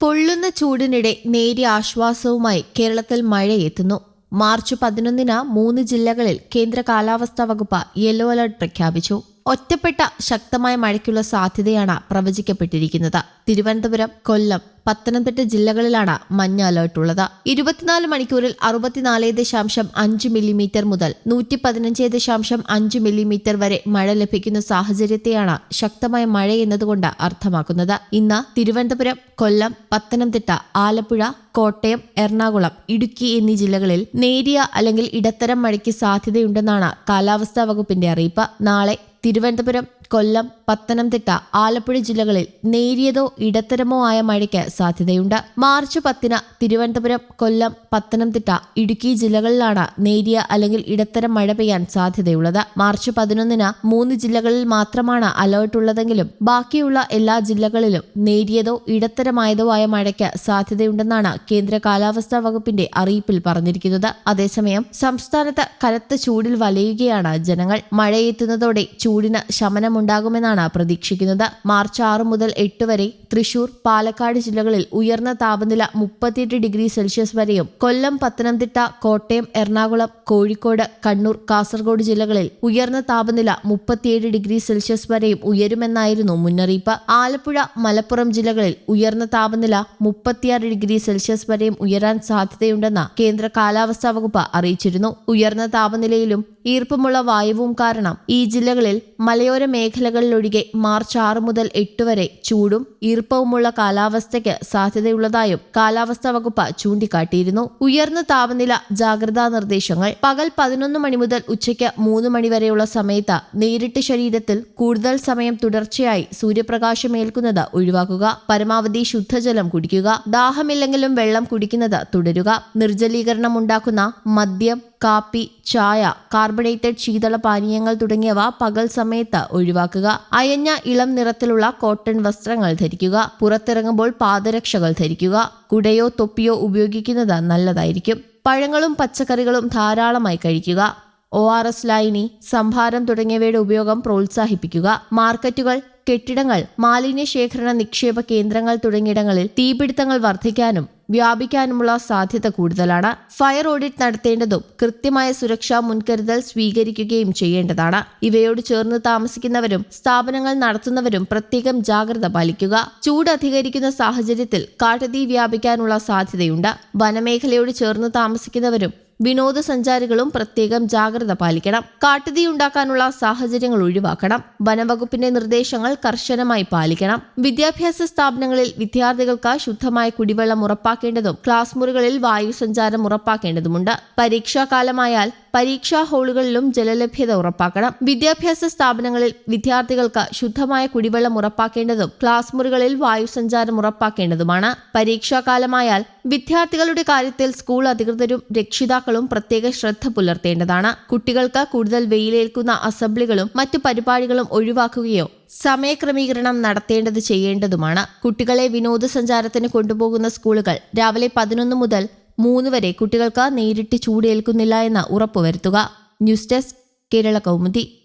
പൊള്ളുന്ന ചൂടിനിടെ നേരിയ ആശ്വാസവുമായി കേരളത്തിൽ മഴയെത്തുന്നു. മാർച്ച് പതിനൊന്നിന് മൂന്ന് ജില്ലകളിൽ കേന്ദ്ര കാലാവസ്ഥാ വകുപ്പ് യെല്ലോ അലർട്ട് പ്രഖ്യാപിച്ചു. ഒറ്റപ്പെട്ട ശക്തമായ മഴയ്ക്കുള്ള സാധ്യതയാണ് പ്രവചിക്കപ്പെട്ടിരിക്കുന്നത്. തിരുവനന്തപുരം കൊല്ലം പത്തനംതിട്ട ജില്ലകളിലാണ് മഞ്ഞ അലേർട്ട് ഉള്ളത്. ഇരുപത്തിനാല് മണിക്കൂറിൽ അറുപത്തിനാല് ദശാംശം അഞ്ച് മില്ലിമീറ്റർ മുതൽ നൂറ്റി പതിനഞ്ച് ദശാംശം അഞ്ച് മില്ലിമീറ്റർ വരെ മഴ ലഭിക്കുന്ന സാഹചര്യത്തെയാണ് ശക്തമായ മഴ എന്നതുകൊണ്ട് അർത്ഥമാക്കുന്നത്. ഇന്ന് തിരുവനന്തപുരം കൊല്ലം പത്തനംതിട്ട ആലപ്പുഴ കോട്ടയം എറണാകുളം ഇടുക്കി എന്നീ ജില്ലകളിൽ നേരിയ അല്ലെങ്കിൽ ഇടത്തരം മഴയ്ക്ക് സാധ്യതയുണ്ടെന്നാണ് കാലാവസ്ഥാ വകുപ്പിന്റെ അറിയിപ്പ്. നാളെ തിരുവനന്തപുരം കൊല്ലം പത്തനംതിട്ട ആലപ്പുഴ ജില്ലകളിൽ നേരിയതോ ഇടത്തരമോ ആയ മഴയ്ക്ക് സാധ്യതയുണ്ട്. മാർച്ച് പത്തിന് തിരുവനന്തപുരം കൊല്ലം പത്തനംതിട്ട ഇടുക്കി ജില്ലകളിലാണ് നേരിയ അല്ലെങ്കിൽ ഇടത്തരം മഴ പെയ്യാൻ സാധ്യതയുള്ളത്. മാർച്ച് പതിനൊന്നിന് മൂന്ന് ജില്ലകളിൽ മാത്രമാണ് അലേർട്ട് ഉള്ളതെങ്കിലും ബാക്കിയുള്ള എല്ലാ ജില്ലകളിലും നേരിയതോ ഇടത്തരമായതോ ആയ മഴയ്ക്ക് സാധ്യതയുണ്ടെന്നാണ് കേന്ദ്ര കാലാവസ്ഥാ വകുപ്പിന്റെ അറിയിപ്പിൽ പറഞ്ഞിരിക്കുന്നത്. അതേസമയം സംസ്ഥാനത്ത് കനത്ത ചൂടിൽ വലയുകയാണ് ജനങ്ങൾ. മഴയെത്തുന്നതോടെ ചൂടിന് ശമനമുണ്ടാകുമെന്നാണ് പ്രതീക്ഷിക്കുന്നത്. മാർച്ച് ആറ് മുതൽ എട്ട് വരെ തൃശൂർ പാലക്കാട് ജില്ലകളിൽ ഉയർന്ന താപനില മുപ്പത്തിയെട്ട് ഡിഗ്രി സെൽഷ്യസ് വരെയും കൊല്ലം പത്തനംതിട്ട കോട്ടയം എറണാകുളം കോഴിക്കോട് കണ്ണൂർ കാസർഗോഡ് ജില്ലകളിൽ ഉയർന്ന താപനില മുപ്പത്തിയേഴ് ഡിഗ്രി സെൽഷ്യസ് വരെയും ഉയരുമെന്നായിരുന്നു മുന്നറിയിപ്പ്. ആലപ്പുഴ മലപ്പുറം ജില്ലകളിൽ ഉയർന്ന താപനില മുപ്പത്തിയാറ് ഡിഗ്രി സെൽഷ്യസ് വരെയും ഉയരാൻ സാധ്യതയുണ്ടെന്ന് കേന്ദ്ര കാലാവസ്ഥാ വകുപ്പ് അറിയിച്ചിരുന്നു. ഉയർന്ന താപനിലയിലും ഈർപ്പമുള്ള വായുവും കാരണം ഈ ജില്ലകളിൽ മലയോര മേഖലകളിലൊഴികെ മാർച്ച് ആറ് മുതൽ എട്ട് വരെ ചൂടും ഈർപ്പവുമുള്ള കാലാവസ്ഥയ്ക്ക് സാധ്യതയുള്ളതായും കാലാവസ്ഥാ വകുപ്പ് ചൂണ്ടിക്കാട്ടിയിരുന്നു. ഉയർന്ന താപനില ജാഗ്രതാ നിർദ്ദേശങ്ങൾ പകൽ പതിനൊന്ന് മണി മുതൽ ഉച്ചയ്ക്ക് മൂന്ന് മണി വരെയുള്ള സമയത്ത് നേരിട്ട് ശരീരത്തിൽ കൂടുതൽ സമയം തുടർച്ചയായി സൂര്യപ്രകാശം ഏൽക്കുന്നത് ഒഴിവാക്കുക പരമാവധി ശുദ്ധജലം കുടിക്കുക ദാഹമില്ലെങ്കിലും വെള്ളം കുടിക്കുന്നത് തുടരുക നിർജലീകരണം ഉണ്ടാക്കുന്ന മദ്യം കാപ്പി ചായ കാർബണേറ്റഡ് ശീതള പാനീയങ്ങൾ തുടങ്ങിയവ പകൽ സമയത്ത് ഒഴിവാക്കുക. അയഞ്ഞ ഇളം നിറത്തിലുള്ള കോട്ടൺ വസ്ത്രങ്ങൾ ധരിക്കുക. പുറത്തിറങ്ങുമ്പോൾ പാദരക്ഷകൾ ധരിക്കുക. കുടയോ തൊപ്പിയോ ഉപയോഗിക്കുന്നത് നല്ലതായിരിക്കും. പഴങ്ങളും പച്ചക്കറികളും ധാരാളമായി കഴിക്കുക. ഒ ആർ എസ് ലൈനി സംഭാരം തുടങ്ങിയവയുടെ ഉപയോഗം പ്രോത്സാഹിപ്പിക്കുക. മാർക്കറ്റുകൾ കെട്ടിടങ്ങൾ മാലിന്യ ശേഖരണ നിക്ഷേപ കേന്ദ്രങ്ങൾ തുടങ്ങിയിടങ്ങളിൽ തീപിടുത്തങ്ങൾ വർദ്ധിക്കാനും വ്യാപിക്കാനുമുള്ള സാധ്യത കൂടുതലാണ്. ഫയർ ഓഡിറ്റ് നടത്തേണ്ടതും കൃത്യമായ സുരക്ഷാ മുൻകരുതൽ സ്വീകരിക്കുകയും ചെയ്യേണ്ടതാണ്. ഇവയോട് ചേർന്ന് താമസിക്കുന്നവരും സ്ഥാപനങ്ങൾ നടത്തുന്നവരും പ്രത്യേകം ജാഗ്രത പാലിക്കുക. ചൂട് അധികരിക്കുന്ന സാഹചര്യത്തിൽ കാട്ടുതീ വ്യാപിക്കാനുള്ള സാധ്യതയുണ്ട്. വനമേഖലയോട് ചേർന്ന് താമസിക്കുന്നവരും വിനോദസഞ്ചാരികളും പ്രത്യേകം ജാഗ്രത പാലിക്കണം. കാട്ടുതീ ഉണ്ടാക്കാനുള്ള സാഹചര്യങ്ങൾ ഒഴിവാക്കണം. വനംവകുപ്പിന്റെ നിർദ്ദേശങ്ങൾ കർശനമായി പാലിക്കണം. വിദ്യാഭ്യാസ സ്ഥാപനങ്ങളിൽ വിദ്യാർത്ഥികൾക്ക് ശുദ്ധമായ കുടിവെള്ളം ഉറപ്പാക്കേണ്ടതും ക്ലാസ് മുറികളിൽ വായു സഞ്ചാരം ഉറപ്പാക്കേണ്ടതുണ്ട് പരീക്ഷാകാലമായാൽ പരീക്ഷാ ഹാളുകളിലും ജലലഭ്യത ഉറപ്പാക്കണം. വിദ്യാഭ്യാസ സ്ഥാപനങ്ങളിൽ വിദ്യാർത്ഥികൾക്ക് ശുദ്ധമായ കുടിവെള്ളം ഉറപ്പാക്കേണ്ടതും ക്ലാസ് മുറികളിൽ വായുസഞ്ചാരം ഉറപ്പാക്കേണ്ടതുമാണ്. പരീക്ഷാകാലമായാൽ വിദ്യാർത്ഥികളുടെ കാര്യത്തിൽ സ്കൂൾ അധികൃതരും രക്ഷിതാക്കളും പ്രത്യേക ശ്രദ്ധ പുലർത്തേണ്ടതാണ്. കുട്ടികൾക്ക് കൂടുതൽ വെയിലേൽക്കുന്ന അസംബ്ലികളും മറ്റു പരിപാടികളും ഒഴിവാക്കുകയോ സമയക്രമീകരണം നടത്തേണ്ടത് ചെയ്യേണ്ടതുമാണ്. കുട്ടികളെ വിനോദസഞ്ചാരത്തിന് കൊണ്ടുപോകുന്ന സ്കൂളുകൾ രാവിലെ പതിനൊന്ന് മുതൽ മൂന്ന് വരെ കുട്ടികൾക്ക് നേരിട്ട് ചൂടേൽക്കുന്നില്ല എന്ന് ഉറപ്പുവരുത്തുക. News desk Kerala Kaumudi.